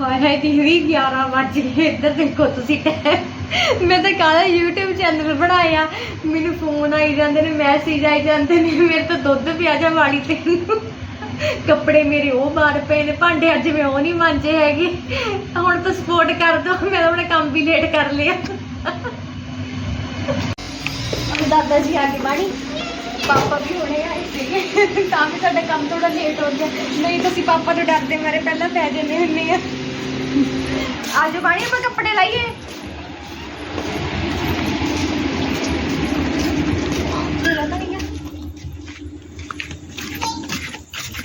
ਹਾਏ ਹਾਏ ਦੀਦੀ 11 ਵਜ ਗਏ ਇੱਧਰ ਦੇਖੋ ਤੁਸੀਂ। ਟਾਈਮ ਮੈਂ ਤਾਂ ਕਾਹਦਾ YouTube ਚੈਨਲ ਬਣਾਇਆ ਮੈਨੂੰ ਫੋਨ ਆਈ ਜਾਂਦੇ ਨੇ ਮੈਸੇਜ ਆਈ ਜਾਂਦੇ ਨੇ, ਮੇਰੇ ਤਾਂ ਦੁੱਧ ਪਿਆ ਜਾ ਵਾਲੀ ਤੇ। ਕੱਪੜੇ ਮੇਰੇ ਉਹ ਬਾਹਰ ਪਏ ਨੇ, ਭਾਂਡੇ ਅੱਜ ਮੈਂ ਉਹ ਨਹੀਂ ਮਾਂਜੇ ਹੈਗੇ। ਹੁਣ ਤਾਂ ਸਪੋਰਟ ਕਰ ਦੋ, ਮੈਂ ਤਾਂ ਆਪਣਾ ਕੰਮ ਵੀ ਲੇਟ ਕਰ ਲਿਆ। ਦਾਦਾ ਜੀ ਆ ਕੇ ਬਾਣੀ ਪਾਪਾ ਵੀ ਹੁਣੇ ਆਏ ਸੀਗੇ। ਤਾਂ ਵੀ ਸਾਡਾ ਕੰਮ ਥੋੜਾ ਲੇਟ ਹੋ ਗਿਆ। ਨਹੀਂ ਤੁਸੀਂ ਪਾਪਾ ਤੋਂ ਡਰਦੇ, ਮਾਰੇ ਪਹਿਲਾਂ ਪੈ ਜਾਂਦੇ ਹੁੰਦੇ ਆ। ਆਜੋ ਬਾਣੀ, ਆਪਾਂ ਕੱਪੜੇ ਲਾਈਏ।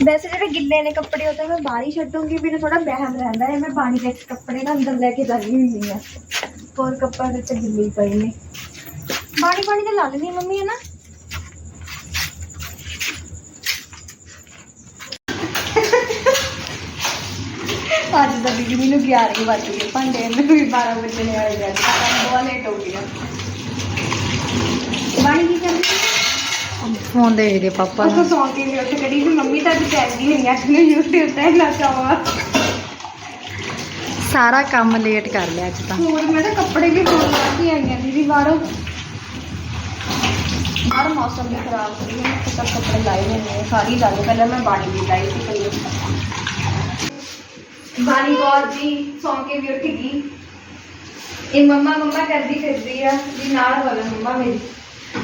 ਵੈਸੇ ਜਿਹੜੇ ਗਿੱਲੇ ਨੇ ਕੱਪੜੇ, ਉਹ ਤਾਂ ਮੈਂ ਬਾਹਰ ਹੀ ਛੱਡੂੰਗੀ, ਮੈਨੂੰ ਥੋੜਾ ਵਹਿਮ ਰਹਿੰਦਾ ਹੈ। ਮੈਂ ਪਾਣੀ ਦੇ ਕੱਪੜੇ ਨਾ ਅੰਦਰ ਲੈ ਕੇ ਜਾਂਦੀ ਹੁੰਦੀ ਆ ਹੋਰ ਕੱਪੜੇ ਵਿੱਚ ਗਿੱਲੇ ਹੀ ਪਏ ਨੇ। ਬਾਣੀ ਪਾਣੀ ਤੇ ਲਾ ਲੈਣੀ ਮੰਮੀ ਹੈ ਨਾ ਅੱਜ ਦਾ ਬਿਜਲੀ ਨੂੰ 11 ਵੱਜ ਗਏ ਭਾਂਡੇ ਨੂੰ ਵੀ 12 ਵਜੇ ਵਾਲੇ ਗਿਆ ਕੰਮ ਬਹੁਤ ਲੇਟ ਹੋ ਗਿਆ। ਬਾਣੀ ਕੀ ਕਰਦੀ ਫੋਨ ਦੇਖਦੇ ਪਾਪਾ ਉਹ ਸੌਂ ਕੇ ਵੀ ਉੱਠ ਕੜੀ ਮੰਮੀ ਤਾਂ ਕਹਿੰਦੀ ਨਹੀਂ ਅੱਜ ਨੂੰ YouTube ਤੇ ਨਾ ਚਾਵਾ ਸਾਰਾ ਕੰਮ ਲੇਟ ਕਰ ਲਿਆ ਅੱਜ ਤਾਂ। ਹੋਰ ਮੈਂ ਤਾਂ ਕੱਪੜੇ ਵੀ ਹੋਰ ਲਾ ਕੇ ਆਈਆਂ ਦੀਦੀ ਬਾਹਰੋਂ। ਬਾਹਰ ਮੌਸਮ ਵੀ ਖਰਾਬ ਸੀ ਮੈਂ ਤਾਂ ਕੱਪੜੇ ਲਾਏ ਹੋਏ ਨੇ ਸਾਰੀ ਲਾ ਲਏ ਪਹਿਲਾਂ ਮੈਂ ਬਾਣੀ ਵੀ ਲਾਈ ਸੀ ਪਹਿਲੇ ਬਾਣੀ ਕੌਰ ਜੀ ਸੌਂ ਕੇ ਵੀ ਉੱਠ ਗਈ। ਇਹ ਮੰਮਾ ਮੰਮਾ ਕਰਦੀ ਫਿਰਦੀ ਆ ਜੀ ਨਾਲ ਹੋਵੇ ਮੰਮਾ ਮੇਰੀ।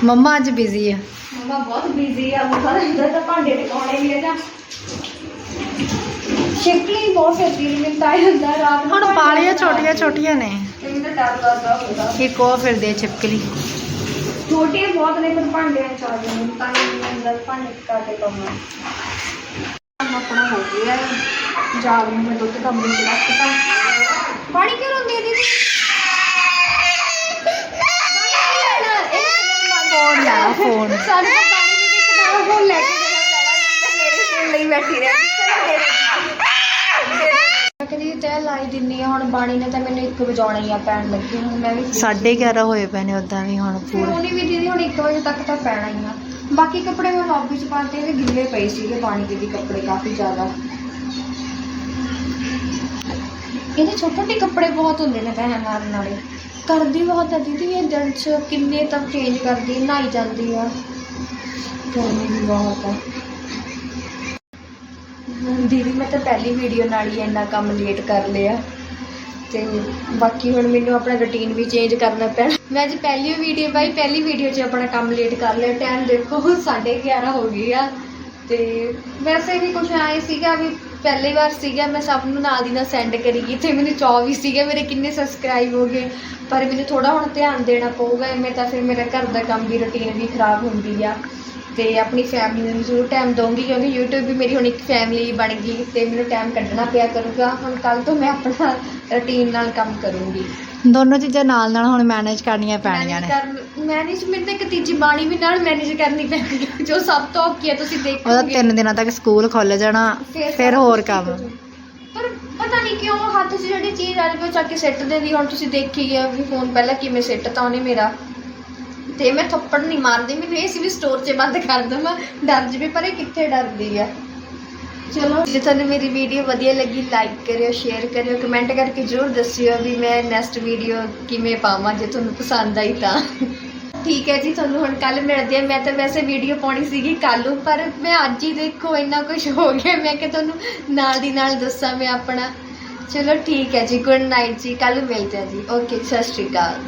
ਮੰਮਾ ਅੱਜ ਬਿਜ਼ੀ ਆ। ਮੰਮਾ ਬਹੁਤ ਬਿਜ਼ੀ ਆ ਉਹ ਸਾਰਾ ਅੰਦਰ ਤਾਂ ਭਾਂਡੇ ਟਿਕਾਉਣੇ ਵੀ ਆ ਜਾਂ। ਸ਼ਿਕਲੀ ਬਹੁਤ ਫਿਰਦੀ ਨੇ ਤਾਂ ਹੁੰਦਾ ਰਾਤ ਹੁਣ ਪਾਲੀਆਂ। ਛੋਟੀਆਂ ਛੋਟੀਆਂ ਨੇ। ਤੇ ਮੈਨੂੰ ਤਾਂ ਡਰ ਲੱਗਦਾ ਹੁੰਦਾ। ਇੱਕ ਉਹ ਫਿਰਦੇ ਆ ਛਿਪਕਲੀ। ਛੋਟੀਆਂ ਬਹੁਤ ਨੇ ਪਰ ਭਾਂਡਿਆਂ ਚ ਆ ਜਾਂਦੇ ਤਾਂ ਹੀ ਅੰਦਰ ਭਾਂਡੇ ਕਾਟੇ ਪਾਉਣਾ। ਕੰਮ ਆਪਣਾ ਹੋ ਗਿਆ ਹੈ। ਜਾ ਰਹੀ ਹਾਂ ਮੈਂ ਦੁੱਧ ਕੰਮ ਵਿੱਚ ਰੱਖਤਾ ਪਾਣੀ ਕਿਉਂ ਰੋਂਦੀ ਹੈ ਦੀਦੀ? ਫੋਨ ਲੈਣਾ ਫੋਨ ਸਾਨੂੰ ਤਾਂ ਪਾਣੀ ਦੀ ਦਿੱਕਤ ਨਾਲ ਫੋਨ ਲੈ ਕੇ ਜਾਣਾ ਪੈਣਾ ਨਹੀਂ ਤਾਂ ਮੇਰੇ ਫੋਨ ਲਈ ਬੈਠੀ ਰਹਿੰਦੀ। ਕਦੀ ਤੈ ਲਾਈ ਦਿੰਨੀ ਆ ਹੁਣ ਬਾਣੀ ਨੇ ਤਾਂ ਮੈਨੂੰ ਇੱਕ ਵਜਾਉਣਾ ਆ ਪੈਣ ਲੱਗੀ। ਹੁਣ ਮੈਂ ਵੀ 11:30 ਹੋਏ ਪਏ ਨੇ ਉਦਾਂ ਵੀ ਹੁਣ ਪੂਰੇ। ਉਹਨੇ ਵੀ ਦੀਦੀ ਹੁਣ 1 ਵਜੇ ਤੱਕ ਤਾਂ ਪੈਣਾ ਹੀ ਆ। ਬਾਕੀ ਕੱਪੜੇ ਮੈਂ ਲੌਬੀ ਚ ਪਾਤੇ ਇਹ ਗਿੱਲੇ ਪਏ ਸੀਗੇ, ਪਾਣੀ ਦੇ ਵੀ ਕੱਪੜੇ ਕਾਫੀ ਜ਼ਿਆਦਾ। ਇਹਦੇ ਛੋਟੇ ਛੋਟੇ ਕੱਪੜੇ ਬਹੁਤ ਹੁੰਦੇ ਨੇ ਤੈਂ ਮਾਰਨ ਵਾਲੇ ਕਰਦੀ ਬਹੁਤ ਆ ਦੀਦੀ, ਇਹ ਦਿਨ ਚ ਕਿੰਨੇ ਤੱਕ ਚੇਂਜ ਕਰਦੀ, ਨਹਾਈ ਜਾਂਦੀ ਆ। ਗਰਮੀ ਵੀ ਬਹੁਤ ਆ। ਦੀਦੀ, ਮੈਂ ਤਾਂ ਪਹਿਲੀ ਵੀਡੀਓ ਨਾਲ ਹੀ ਇੰਨਾ ਕੰਮ ਲੇਟ ਕਰ ਲਿਆ। ਤੇ ਬਾਕੀ ਹੁਣ ਮੈਨੂੰ ਆਪਣਾ ਰੁਟੀਨ ਵੀ ਚੇਂਜ ਕਰਨਾ ਪੈਣਾ। ਮੈਂ ਅੱਜ ਪਹਿਲੀ ਵੀਡੀਓ ਬਾਈ ਪਹਿਲੀ ਵੀਡੀਓ 'ਚ ਆਪਣਾ ਕੰਮ ਲੇਟ ਕਰ ਲਿਆ। ਟਾਈਮ ਦੇਖੋ 11:30 ਹੋ ਗਈ ਆ। ਤੇ ਵੈਸੇ ਵੀ ਕੁਝ ਆਏ ਸੀਗਾ ਵੀ ਪਹਿਲੀ ਵਾਰ ਸੀਗਾ, ਮੈਂ ਸਭ ਨੂੰ ਨਾਲ ਦੀ ਨਾਲ ਸੈਂਡ ਕਰੀ ਗਈ ਮੈਨੂੰ ਮੈਨੂੰ 24 ਸੀਗੇ ਮੇਰੇ ਕਿੰਨੇ ਸਬਸਕ੍ਰਾਈਬ ਹੋ ਗਏ। ਪਰ ਮੈਨੂੰ ਥੋੜਾ ਹੁਣ ਧਿਆਨ ਦੇਣਾ ਪਊਗਾ ਐਵੇਂ ਤਾਂ ਫਿਰ ਮੇਰਾ ਘਰ ਦਾ ਕੰਮ ਵੀ ਰੁਟੀਨ ਵੀ ਖਰਾਬ ਹੁੰਦੀ ਆ। ਤੇ ਆਪਣੀ ਫੈਮਿਲੀ ਨੂੰ ਜ਼ਰੂਰ ਟਾਈਮ ਦਊਂਗੀ, ਕਿਉਂਕਿ YouTube ਵੀ ਮੇਰੀ ਹੁਣ ਇੱਕ ਫੈਮਿਲੀ ਬਣ ਗਈ ਤੇ ਮੈਨੂੰ ਟਾਈਮ ਕੱਢਣਾ ਪਿਆ ਕਰੂਗਾ। ਹੁਣ ਕੱਲ ਤੋਂ ਮੈਂ ਆਪਣਾ ਰੁਟੀਨ ਨਾਲ ਕੰਮ ਕਰੂੰਗੀ। ਦੋਨੋਂ ਚੀਜ਼ਾਂ ਨਾਲ ਨਾਲ ਹੁਣ ਮੈਨੇਜ ਕਰਨੀਆਂ ਪੈਣੀਆਂ ਨੇ। ਮੈਨੇਜਮੈਂਟ ਤਾਂ ਇੱਕ ਤੀਜੀ ਬਾਣੀ ਵੀ ਨਾਲ ਮੈਨੇਜ ਕਰਨੀ ਹੈ ਜੋ ਸਭ ਤੋਂ ਔਖੀ ਹੈ ਤੁਸੀਂ ਉਹਦਾ ਦੇਖੋਗੇ ਤਿੰਨ ਦਿਨਾਂ ਤੱਕ ਸਕੂਲ ਖੁੱਲ ਜਾਣਾ ਫਿਰ ਹੋਰ ਕੰਮ। ਪਰ ਪਤਾ ਨਹੀਂ ਕਿਉਂ ਹੱਥ 'ਚ ਜਿਹੜੀ ਚੀਜ਼ ਆ ਜਾਵੇ ਉਹ ਚੱਕ ਕੇ ਸਿੱਟ ਦਿੰਦੀ ਹੁਣ ਤੁਸੀਂ ਦੇਖੀ ਗਿਆ ਵੀ ਫੋਨ ਪਹਿਲਾਂ ਕਿਵੇਂ ਸਿੱਟ ਤਾ ਉਹਨੇ ਮੇਰਾ। ਤੇ ਮੈਂ ਥੱਪੜ ਨਹੀਂ ਮਾਰਦੀ ਮੈਨੂੰ ਇਹ ਸੀ ਵੀ ਸਟੋਰ 'ਚ ਬੰਦ ਕਰ ਦਵਾਂ। ਡਰ ਜਵੇ ਪਰ ਇਹ ਕਿੱਥੇ ਡਰਦੀ ਆ? ਚਲੋ, ਜੇ ਤੁਹਾਨੂੰ ਮੇਰੀ ਵੀਡੀਓ ਵਧੀਆ ਲੱਗੀ ਲਾਈਕ ਕਰਿਓ ਸ਼ੇਅਰ ਕਰਿਓ ਕਮੈਂਟ ਕਰਕੇ ਜ਼ਰੂਰ ਦੱਸਿਓ ਵੀ ਮੈਂ ਨੈਕਸਟ ਵੀਡੀਓ ਕਿਵੇਂ ਪਾਵਾਂ, ਜੇ ਤੁਹਾਨੂੰ ਪਸੰਦ ਆਈ ਤਾਂ। ਠੀਕ ਹੈ ਜੀ, ਤੁਹਾਨੂੰ ਹੁਣ ਕੱਲ ਮਿਲਦੇ ਆ ਮੈਂ ਤਾਂ ਵੈਸੇ ਵੀਡੀਓ ਪਾਉਣੀ ਸੀਗੀ ਕੱਲ ਪਰ ਮੈਂ ਅੱਜ ਹੀ ਦੇਖੋ, ਇੰਨਾ ਕੁਝ ਹੋ ਗਿਆ। ਮੈਂ ਕਿ ਤੁਹਾਨੂੰ ਨਾਲ ਦੀ ਨਾਲ ਦੱਸਾਂ ਮੈਂ ਆਪਣਾ। ਚਲੋ, ਠੀਕ ਹੈ ਜੀ ਗੁੱਡ ਨਾਈਟ ਜੀ ਕੱਲ ਨੂੰ ਮਿਲਦੇ ਆ ਜੀ। ਓਕੇ ਸਤਿ ਸ਼੍ਰੀ ਅਕਾਲ।